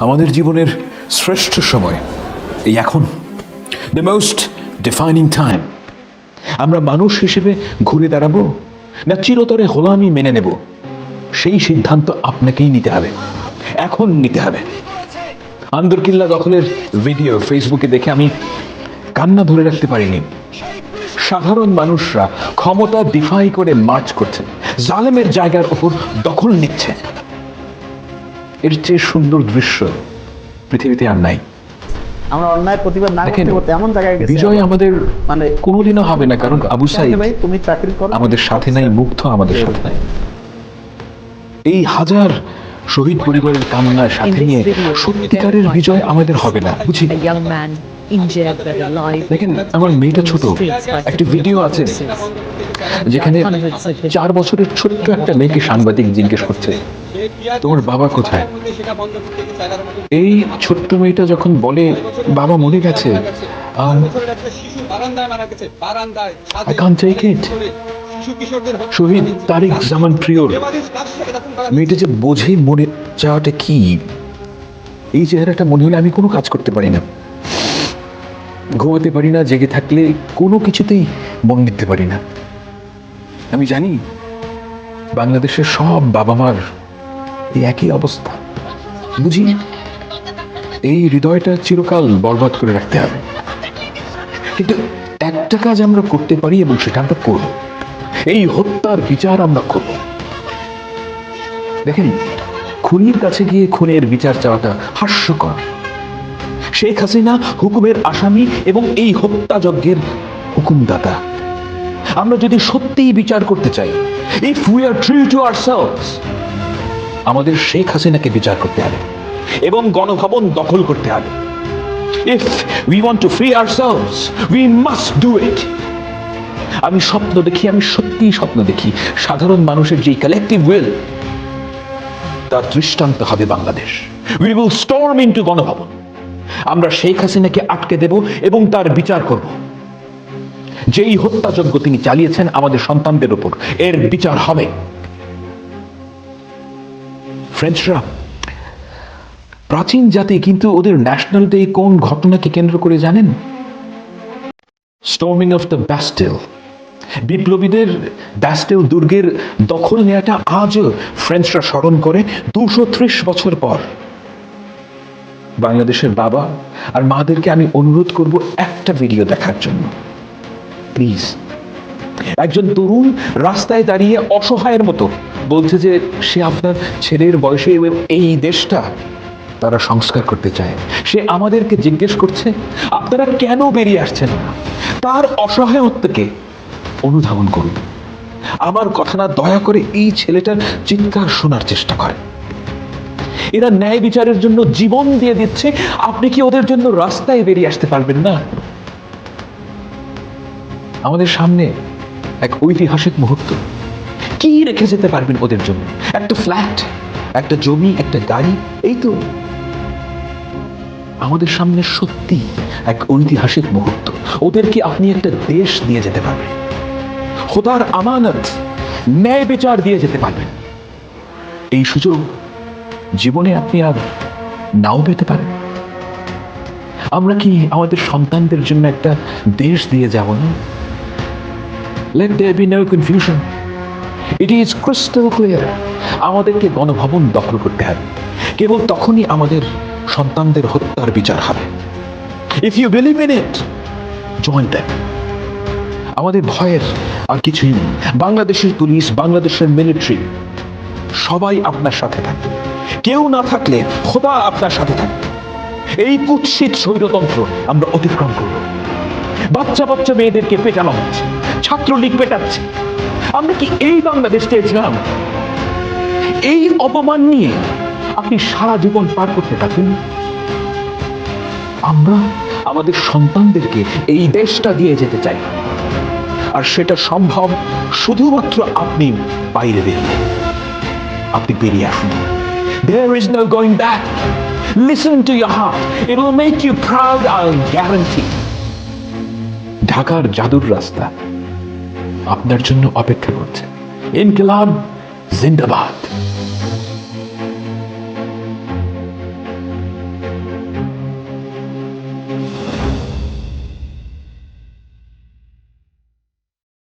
আমাদের জীবনের শ্রেষ্ঠ সময় এই এখন। দ্য মোস্ট ডিফাইনিং টাইম আমরা মানুষ হিসেবে ঘুরে দাঁড়াবো না চিরতরে গোলামি মেনে নেব? সেই সিদ্ধান্ত আপনাকেই নিতে হবে। এখন নিতে হবে। আন্দরকিল্লা দখলের ভিডিও ফেসবুকে দেখে আমি কান্না ধরে রাখতে পারিনি। সাধারণ মানুষরা ক্ষমতা ডিফাই করে মার্চ করছে জালেমের জায়গার ওপর দখল নিচ্ছে এর চেয়ে সুন্দর দৃশ্য পৃথিবীতে আর নাই। আমরা অন্যায় প্রতিবাদ না করতে করতে এমন জায়গায় গেছি বিজয় আমাদের মানে কোনোদিনও হবে না কারণ আবু সাইদ ভাই তুমি চাকরি করো। আমাদের সাথে নাই মুগ্ধ আমাদের সাথে নাই। এই হাজার শহীদ পরিবারের কামনার সাথে নিয়ে সত্যিকারের বিজয় আমাদের হবে না বুঝি. দেখেন আমার মেয়েটা ছোট একটা ভিডিও আছে যেখানে চার বছরের ছোট্ট একটা মেয়েকে সাংবাদিক জিজ্ঞেস করছে। তোমার বাবা কোথায়? এই ছোট্ট মেয়েটা যখন বলে, বাবা মরে গেছে it. শহীদ তারিক জামান প্রিয়র মেয়েটা যে বোঝে মরে যাওয়াটা কি? এই চেহারাটা মনে হলে আমি কোনো কাজ করতে পারি না। ঘুমাতে পারি না, জেগে থাকলে কোনো কিছুতেই মন দিতে পারি না। আমি জানি বাংলাদেশের সব বাবা মার এই একই অবস্থা। বুঝি এই হৃদয়টা চিরকাল বরবাদ করে রাখতে হবে। কিন্তু একটা কাজ আমরা করতে পারি এবং সেটা আমরা করব। এই হত্যার বিচার আমরা করব। দেখেন, খুনির কাছে গিয়ে খুনের বিচার চাওয়াটা হাস্যকর। শেখ হাসিনা হুকুমের আসামি এবং এই হত্যাযজ্ঞের হুকুমদাতা। আমরা যদি সত্যিই বিচার করতে চাই if we are true to our ourselves আমাদের শেখ হাসিনাকে বিচার করতে হবে এবং গণভবন দখল করতে হবে। If we want to free ourselves we must do it আমি স্বপ্ন দেখি, আমি সত্যিই স্বপ্ন দেখি, সাধারণ মানুষের যে কালেকটিভ উইল তার দৃষ্টান্ত হবে Bangladesh. We will storm into Ganabhaban. আমরা শেখ হাসিনাকে আটকে দেব এবং তার বিচার করব। যেই হত্যাযজ্ঞ তিনি চালিয়েছেন আমাদের সন্তানদের উপর, এর বিচার হবে। ফ্রেঞ্চরা প্রাচীন জাতি কিন্তু ওদের ন্যাশনাল ডে কোন ঘটনাকে কেন্দ্র করে জানেন? স্টর্মিং অফ দ্য ব্যাস্টেল বিপ্লবীদের ব্যাস্টেল দুর্গের দখল নেওয়াটা আজও ফ্রেঞ্চরা স্মরণ করে দুশো ত্রিশ বছর পর। বাংলাদেশের বাবা আর মাদেরকে আমি অনুরোধ করব একটা ভিডিও দেখার জন্য। প্লিজ একজন তরুণ রাস্তায় দাঁড়িয়ে অসহায়ের মতো বলছে যে সে আপনার ছেলের বয়সে এই দেশটা তারা সংস্কার করতে চায়। সে আমাদেরকে জিজ্ঞেস করছে, আপনারা কেন বেরিয়ে আসছেন? তার অসহায়ত্বকে অনুধাবন করুন। আমার কথা না, দয়া করে এই ছেলেটার চিৎকার শোনার চেষ্টা করেন। এরা ন্যায় বিচারের জন্য জীবন দিয়ে দিচ্ছে। আপনি কি ওদের জন্য রাস্তায় বেরিয়ে আসতে পারবেন না? আমাদের সামনে এক ঐতিহাসিক মুহূর্ত। কি রেখে যেতে পারবেন ওদের জন্য। একটা ফ্ল্যাট একটা জমি, একটা গাড়ি, এই তো আমাদের সামনে সত্যি এক ঐতিহাসিক মুহূর্ত। ওদেরকে আপনি একটা দেশ দিয়ে যেতে পারবেন? খোদার আমানত, ন্যায় বিচার দিয়ে যেতে পারবেন। এই সুযোগ জীবনে আপনি আর নাও পেতে পারেন। আমরা কি আমাদের সন্তানদের জন্য একটা দেশ দিয়ে যাব না? Let there be no confusion it is crystal clear আমাদেরকে গণভবন দখল করতে হবে। কেবল তখনই আমাদের সন্তানদের হত্যার বিচার হবে। If you believe in it join them আমাদের ভয়ের আর কিছুই নেই। বাংলাদেশের পুলিশ, বাংলাদেশের মিলিটারি সবাই আপনার সাথে থাকে কেউ না থাকলে খোদা আপনার সাথে থাকে এই কুৎসিত স্বৈরতন্ত্র আমরা অতিক্রম করব। বাচ্চা বাচ্চা মেয়েদেরকে পেটানো হচ্ছে। ছাত্রলীগ পেটাচ্ছে। আমরা কি এই বাংলাদেশ চেয়েছিলাম এই অপমান নিয়ে আপনি সারা জীবন পার করতে পারবেন আমরা আমাদের সন্তানদেরকে এই দেশটা দিয়ে যেতে চাই আর সেটা সম্ভব শুধুমাত্র আপনি বাইরে বেরিয়ে আপনি বেরিয়ে আসুন There is no going back. Listen to your heart. It will make you proud, I'll guarantee. ঢাকার জাদুর রাস্তা আপনার জন্য অপেক্ষা করছে। ইনকিলাব জিন্দাবাদ।